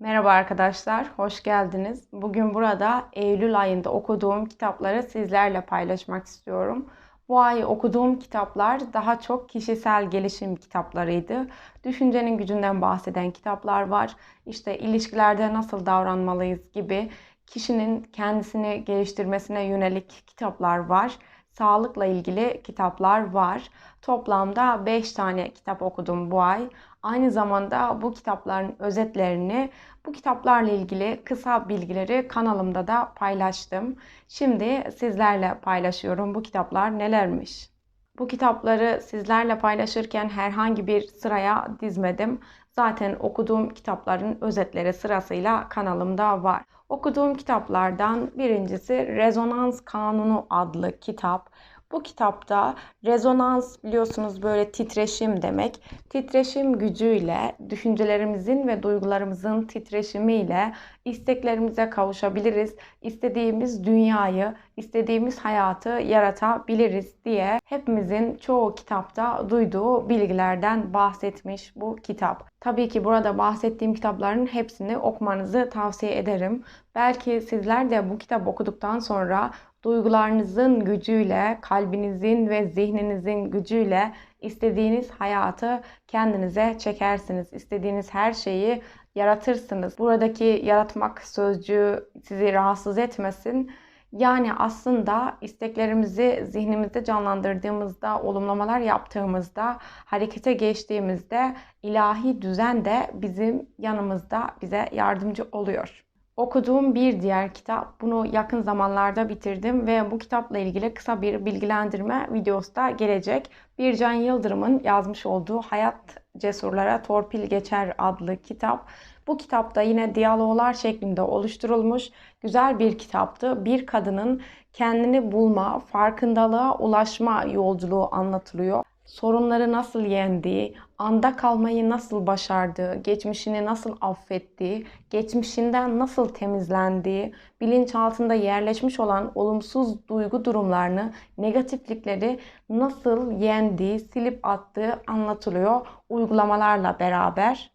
Merhaba arkadaşlar, hoş geldiniz. Bugün burada Eylül ayında okuduğum kitapları sizlerle paylaşmak istiyorum. Bu ay okuduğum kitaplar daha çok kişisel gelişim kitaplarıydı. Düşüncenin gücünden bahseden kitaplar var. İşte ilişkilerde nasıl davranmalıyız gibi kişinin kendisini geliştirmesine yönelik kitaplar var. Sağlıkla ilgili kitaplar var. Toplamda 5 tane kitap okudum bu ay. Aynı zamanda bu kitapların özetlerini, bu kitaplarla ilgili kısa bilgileri kanalımda da paylaştım. Şimdi sizlerle paylaşıyorum bu kitaplar nelermiş. Bu kitapları sizlerle paylaşırken herhangi bir sıraya dizmedim. Zaten okuduğum kitapların özetleri sırasıyla kanalımda var. Okuduğum kitaplardan birincisi Rezonans Kanunu adlı kitap. Bu kitapta rezonans biliyorsunuz böyle titreşim demek. Titreşim gücüyle düşüncelerimizin ve duygularımızın titreşimiyle isteklerimize kavuşabiliriz. İstediğimiz dünyayı, istediğimiz hayatı yaratabiliriz diye hepimizin çoğu kitapta duyduğu bilgilerden bahsetmiş bu kitap. Tabii ki burada bahsettiğim kitapların hepsini okumanızı tavsiye ederim. Belki sizler de bu kitap okuduktan sonra duygularınızın gücüyle, kalbinizin ve zihninizin gücüyle istediğiniz hayatı kendinize çekersiniz. İstediğiniz her şeyi yaratırsınız. Buradaki yaratmak sözcüğü sizi rahatsız etmesin. Yani aslında isteklerimizi zihnimizde canlandırdığımızda, olumlamalar yaptığımızda, harekete geçtiğimizde ilahi düzen de bizim yanımızda bize yardımcı oluyor. Okuduğum bir diğer kitap, bunu yakın zamanlarda bitirdim ve bu kitapla ilgili kısa bir bilgilendirme videosu da gelecek. Bircan Yıldırım'ın yazmış olduğu Hayat Cesurlara Torpil Geçer adlı kitap. Bu kitapta yine diyaloglar şeklinde oluşturulmuş güzel bir kitaptı. Bir kadının kendini bulma, farkındalığa ulaşma yolculuğu anlatılıyor sorunları nasıl yendiği, anda kalmayı nasıl başardığı, geçmişini nasıl affettiği, geçmişinden nasıl temizlendiği, bilinçaltında yerleşmiş olan olumsuz duygu durumlarını, negatiflikleri nasıl yendiği, silip attığı anlatılıyor uygulamalarla beraber.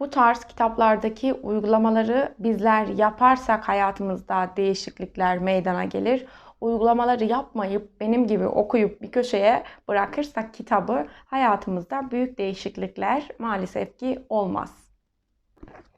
Bu tarz kitaplardaki uygulamaları bizler yaparsak hayatımızda değişiklikler meydana gelir uygulamaları yapmayıp benim gibi okuyup bir köşeye bırakırsak kitabı hayatımızda büyük değişiklikler maalesef ki olmaz.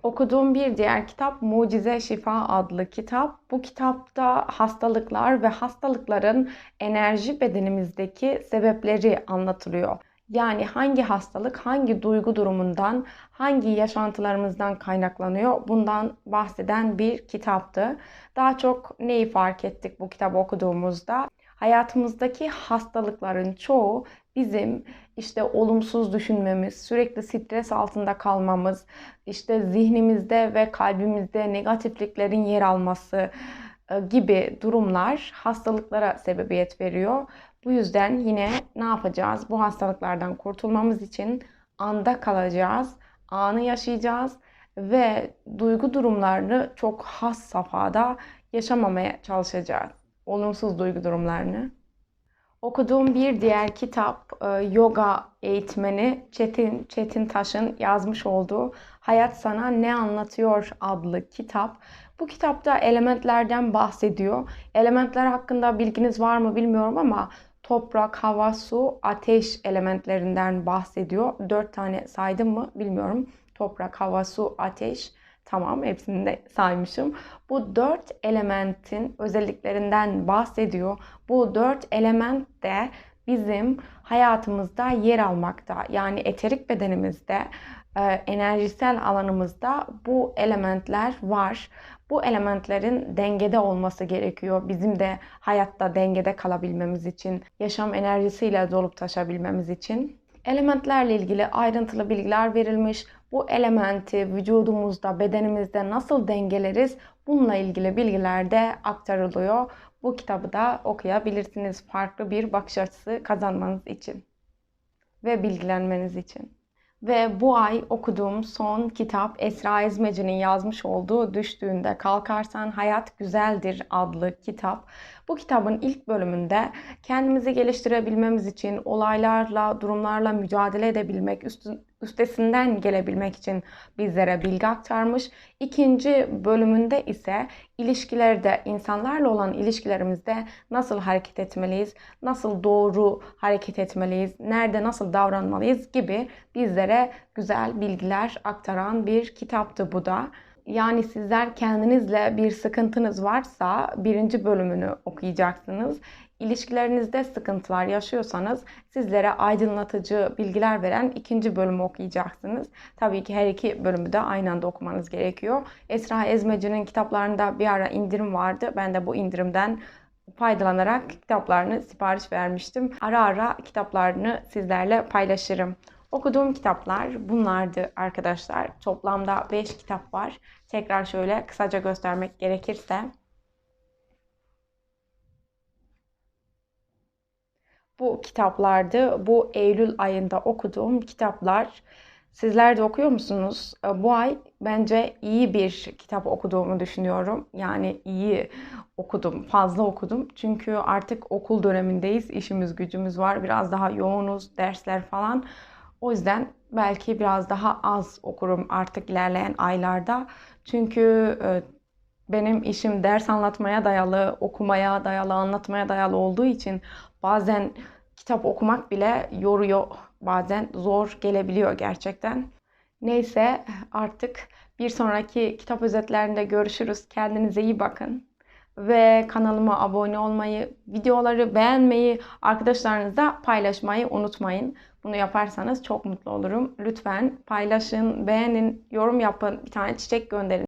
Okuduğum bir diğer kitap Mucize Şifa adlı kitap. Bu kitapta hastalıklar ve hastalıkların enerji bedenimizdeki sebepleri anlatılıyor. Yani hangi hastalık hangi duygu durumundan, hangi yaşantılarımızdan kaynaklanıyor bundan bahseden bir kitaptı. Daha çok neyi fark ettik bu kitabı okuduğumuzda? Hayatımızdaki hastalıkların çoğu bizim işte olumsuz düşünmemiz, sürekli stres altında kalmamız, işte zihnimizde ve kalbimizde negatifliklerin yer alması e, gibi durumlar hastalıklara sebebiyet veriyor. Bu yüzden yine ne yapacağız? Bu hastalıklardan kurtulmamız için anda kalacağız, anı yaşayacağız ve duygu durumlarını çok has safhada yaşamamaya çalışacağız. Olumsuz duygu durumlarını. Okuduğum bir diğer kitap e, yoga eğitmeni Çetin Çetin Taş'ın yazmış olduğu Hayat Sana Ne Anlatıyor adlı kitap. Bu kitapta elementlerden bahsediyor. Elementler hakkında bilginiz var mı bilmiyorum ama toprak, hava, su, ateş elementlerinden bahsediyor. Dört tane saydım mı bilmiyorum. Toprak, hava, su, ateş. Tamam hepsini de saymışım. Bu dört elementin özelliklerinden bahsediyor. Bu dört element de bizim hayatımızda yer almakta. Yani eterik bedenimizde, enerjisel alanımızda bu elementler var. Bu elementlerin dengede olması gerekiyor. Bizim de hayatta dengede kalabilmemiz için, yaşam enerjisiyle dolup taşabilmemiz için. Elementlerle ilgili ayrıntılı bilgiler verilmiş. Bu elementi vücudumuzda, bedenimizde nasıl dengeleriz? Bununla ilgili bilgiler de aktarılıyor. Bu kitabı da okuyabilirsiniz farklı bir bakış açısı kazanmanız için ve bilgilenmeniz için. Ve bu ay okuduğum son kitap Esra Ezmeci'nin yazmış olduğu Düştüğünde Kalkarsan Hayat Güzeldir adlı kitap. Bu kitabın ilk bölümünde kendimizi geliştirebilmemiz için olaylarla, durumlarla mücadele edebilmek, üstesinden gelebilmek için bizlere bilgi aktarmış. İkinci bölümünde ise ilişkilerde, insanlarla olan ilişkilerimizde nasıl hareket etmeliyiz, nasıl doğru hareket etmeliyiz, nerede nasıl davranmalıyız gibi bizlere güzel bilgiler aktaran bir kitaptı bu da. Yani sizler kendinizle bir sıkıntınız varsa birinci bölümünü okuyacaksınız. İlişkilerinizde sıkıntılar yaşıyorsanız sizlere aydınlatıcı bilgiler veren ikinci bölümü okuyacaksınız. Tabii ki her iki bölümü de aynı anda okumanız gerekiyor. Esra Ezmeci'nin kitaplarında bir ara indirim vardı. Ben de bu indirimden faydalanarak kitaplarını sipariş vermiştim. Ara ara kitaplarını sizlerle paylaşırım. Okuduğum kitaplar bunlardı arkadaşlar. Toplamda 5 kitap var. Tekrar şöyle kısaca göstermek gerekirse. Bu kitaplardı. Bu Eylül ayında okuduğum kitaplar. Sizler de okuyor musunuz? E, bu ay bence iyi bir kitap okuduğumu düşünüyorum. Yani iyi okudum, fazla okudum. Çünkü artık okul dönemindeyiz. İşimiz, gücümüz var. Biraz daha yoğunuz, dersler falan. O yüzden belki biraz daha az okurum artık ilerleyen aylarda. Çünkü e, benim işim ders anlatmaya dayalı, okumaya dayalı, anlatmaya dayalı olduğu için bazen kitap okumak bile yoruyor. Bazen zor gelebiliyor gerçekten. Neyse artık bir sonraki kitap özetlerinde görüşürüz. Kendinize iyi bakın. Ve kanalıma abone olmayı, videoları beğenmeyi, arkadaşlarınızla paylaşmayı unutmayın. Bunu yaparsanız çok mutlu olurum. Lütfen paylaşın, beğenin, yorum yapın, bir tane çiçek gönderin.